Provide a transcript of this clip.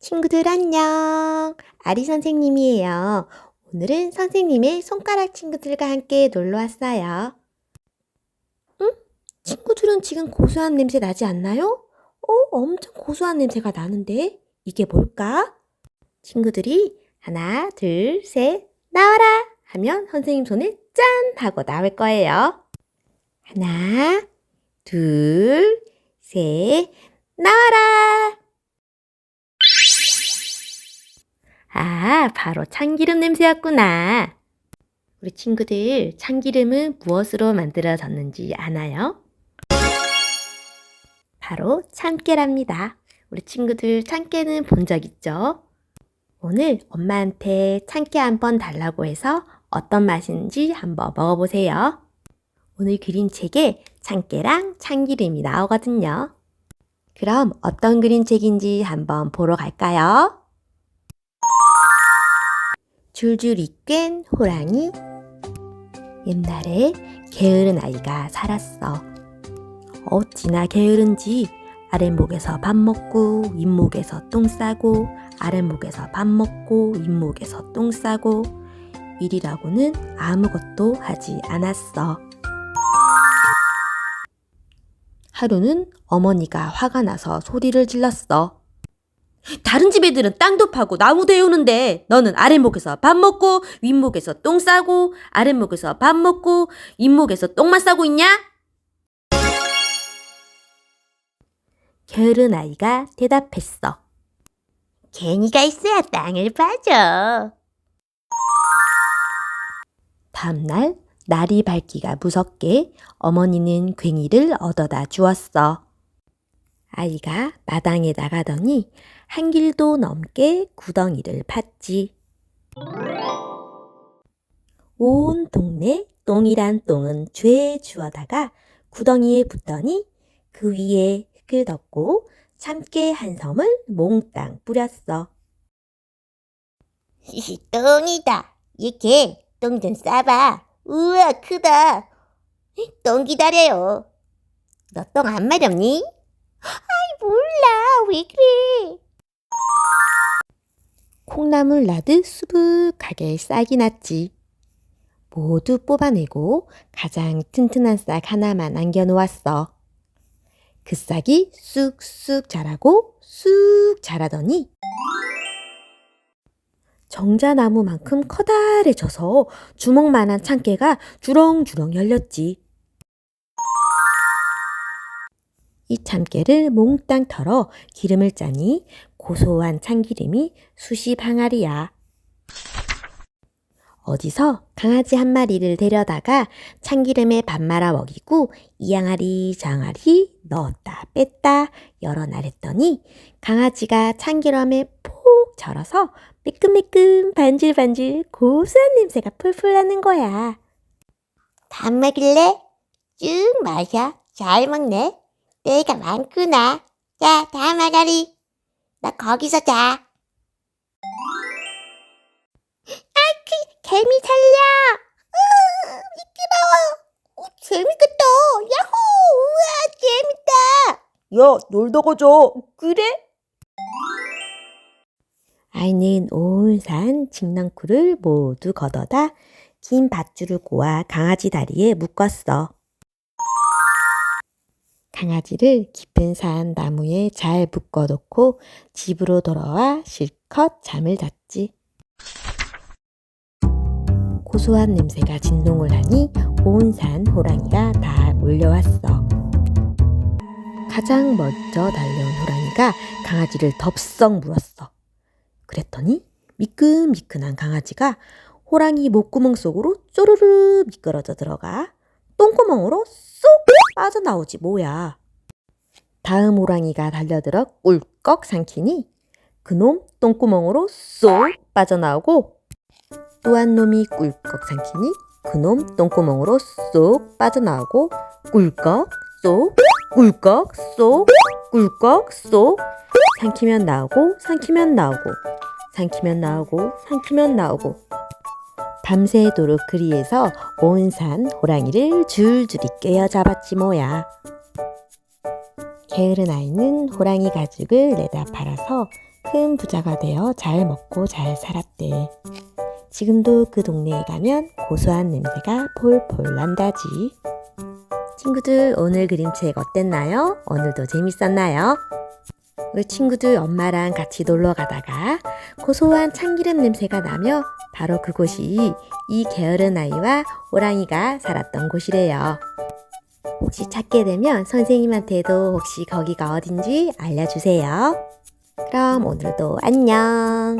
친구들 안녕. 아리 선생님이에요. 오늘은 선생님의 손가락 친구들과 함께 놀러 왔어요. 응? 친구들은 지금 고소한 냄새 나지 않나요? 어, 엄청 고소한 냄새가 나는데 이게 뭘까? 친구들이 하나, 둘, 셋, 나와라 하면 선생님 손에 짠 하고 나올 거예요. 하나, 둘, 셋, 나와라. 아, 바로 참기름 냄새였구나. 우리 친구들, 참기름은 무엇으로 만들어졌는지 아나요? 바로 참깨랍니다. 우리 친구들 참깨는 본 적 있죠? 오늘 엄마한테 참깨 한번 달라고 해서 어떤 맛인지 한번 먹어보세요. 오늘 그림책에 참깨랑 참기름이 나오거든요. 그럼 어떤 그림책인지 한번 보러 갈까요? 줄줄이 꿰 호랑이 옛날에 게으른 아이가 살았어. 어찌나 게으른지 아랫목에서 밥 먹고 윗목에서 똥 싸고 아랫목에서 밥 먹고 윗목에서 똥 싸고 일이라고는 아무것도 하지 않았어. 하루는 어머니가 화가 나서 소리를 질렀어. 다른 집 애들은 땅도 파고 나무도 해오는데 너는 아랫목에서 밥 먹고 윗목에서 똥 싸고 아랫목에서 밥 먹고 윗목에서 똥만 싸고 있냐? 게으른 아이가 대답했어. 개니가 있어야 땅을 파죠. 다음날 날이 밝기가 무섭게 어머니는 괭이를 얻어다 주었어. 아이가 마당에 나가더니 한 길도 넘게 구덩이를 팠지. 온 동네 똥이란 똥은 죄에 주워다가 구덩이에 붙더니 그 위에 흙을 덮고 참깨 한 섬을 몽땅 뿌렸어. 똥이다. 이렇게 똥 좀 싸봐. 우와 크다. 똥 기다려요. 너똥한 마리 없니? 아이 몰라. 왜 그래? 콩나물 나듯 수북하게 싹이 났지. 모두 뽑아내고 가장 튼튼한 싹 하나만 남겨놓았어. 그 싹이 쑥쑥 자라고 쑥 자라더니 정자나무만큼 커다래져서 주먹만한 참깨가 주렁주렁 열렸지. 이 참깨를 몽땅 털어 기름을 짜니 고소한 참기름이 수십 항아리야. 어디서 강아지 한 마리를 데려다가 참기름에 밥 말아 먹이고 이 항아리 저 항아리 넣었다 뺐다 여러 날 했더니 강아지가 참기름에 폭 절어서 매끈매끈 반질반질 고소한 냄새가 풀풀 나는 거야. 밥 먹을래? 쭉 마셔. 잘 먹네. 때가 많구나. 자, 다음 아가리. 나 거기서 자. 아, 개미 살려. 으, 미끄러워. 오, 재밌겠다. 야호! 우와, 재밌다. 야, 놀다 가 자. 그래? 아이는 온산 칡넝쿨을 모두 걷어다 긴 밧줄을 꼬아 강아지 다리에 묶었어. 강아지를 깊은 산 나무에 잘 묶어놓고 집으로 돌아와 실컷 잠을 잤지. 고소한 냄새가 진동을 하니 온 산 호랑이가 다 몰려왔어. 가장 먼저 달려온 호랑이가 강아지를 덥석 물었어. 그랬더니 미끈미끈한 강아지가 호랑이 목구멍 속으로 쪼르르 미끄러져 들어가 똥구멍으로 쏙 빠져나오지 뭐야. 다음 호랑이가 달려들어 꿀꺽 삼키니 그놈 똥구멍으로 쏙 빠져나오고 또 한 놈이 꿀꺽 삼키니 그놈 똥구멍으로 쏙 빠져나오고 꿀꺽 쏙 꿀꺽 쏙 꿀꺽 쏙 삼키면 나오고 삼키면 나오고 삼키면 나오고 삼키면 나오고 밤새도록 그리에서 온 산 호랑이를 줄줄이 꿰어 잡았지 뭐야. 게으른 아이는 호랑이 가죽을 내다 팔아서 큰 부자가 되어 잘 먹고 잘 살았대. 지금도 그 동네에 가면 고소한 냄새가 폴폴 난다지. 친구들 오늘 그림책 어땠나요? 오늘도 재밌었나요? 우리 친구들 엄마랑 같이 놀러 가다가 고소한 참기름 냄새가 나며 바로 그곳이 이 게으른 아이와 호랑이가 살았던 곳이래요. 혹시 찾게 되면 선생님한테도 혹시 거기가 어딘지 알려주세요. 그럼 오늘도 안녕.